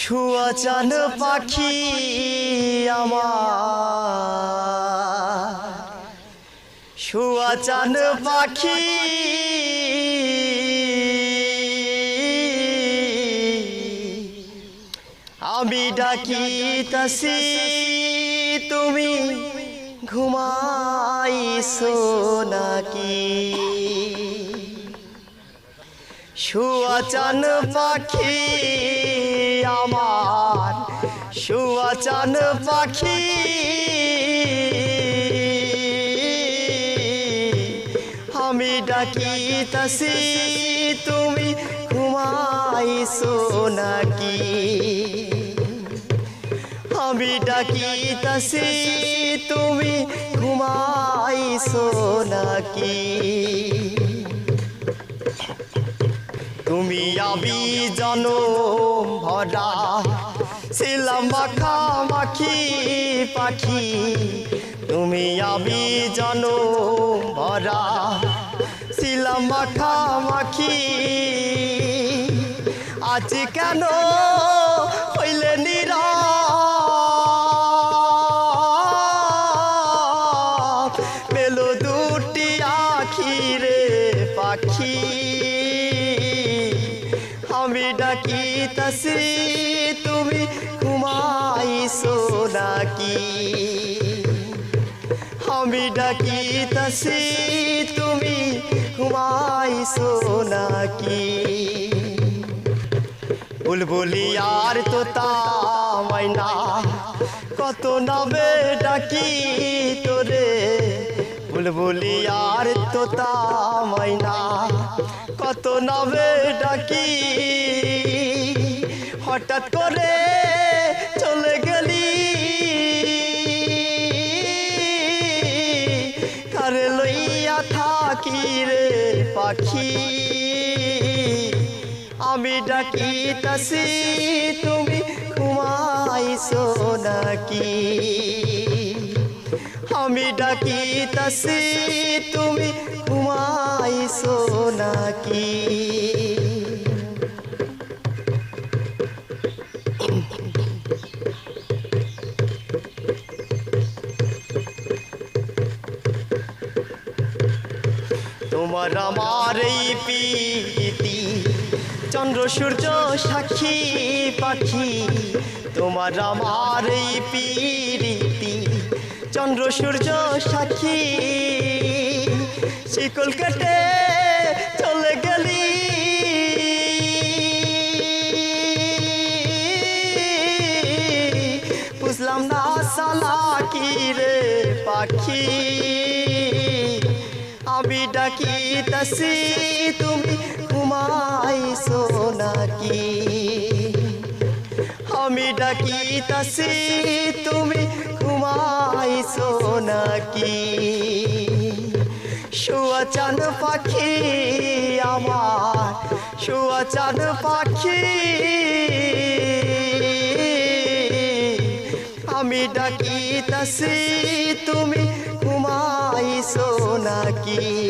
শুয়া চান পাখি আমার। শুয়া চান পাখি আমি ডাকি তাসি তুমি ঘুমাইছো নাকি? শুয়া চান পাখি শুয়া চান পাখি। আমি ডাকি তাসি, তুমি ঘুমাইছো নাকি? আমি ডাকি তাসি, তুমি ঘুমাইছো নাকি? তুমি আবি জনম ভরা ছিলাম মাখা মাখি পাখি। তুমি আবি জনম ভরা। ছিলাম মাখা মাখি। আজ কেন হইলে নিরা পেল ডাকি তাসি তুমি ঘুমাইছো নাকি? আমি ডাকি তাসি তুমি ঘুমাইছো নাকি? বুলবুলি আর তোতা মাইনা কত নামে ডাকি তোরে? বুলবুলি আর তোতা মাইনা কত নামে ডাকি হঠাৎ করে চলে গেলি। কারে লইয়া থাকি রে পাখি? আমি ডাকি তাসি তুমি ঘুমাইছো নাকি? আমি ডাকি তাসি তুমি ঘুমাইছো নাকি? তোমার আমার এই প্রীতি। চন্দ্র, সূর্য, সাক্ষী, পাখি, তোমার আমার এই প্রীতি। চন্দ্র, সূর্য, সাক্ষী, শিকল কেটে চলে গেলি। বুঝলাম না সালা কি রে পাখি। ডাকি তাসি তুমি ঘুমাইছো নাকি আমি ডাকি তাসি তুমি ঘুমাইছো নাকি শুয়া চান পাখি আমার শুয়া চান পাখি আমি ডাকি তাসি তুমি ঘুমাইছো নাকি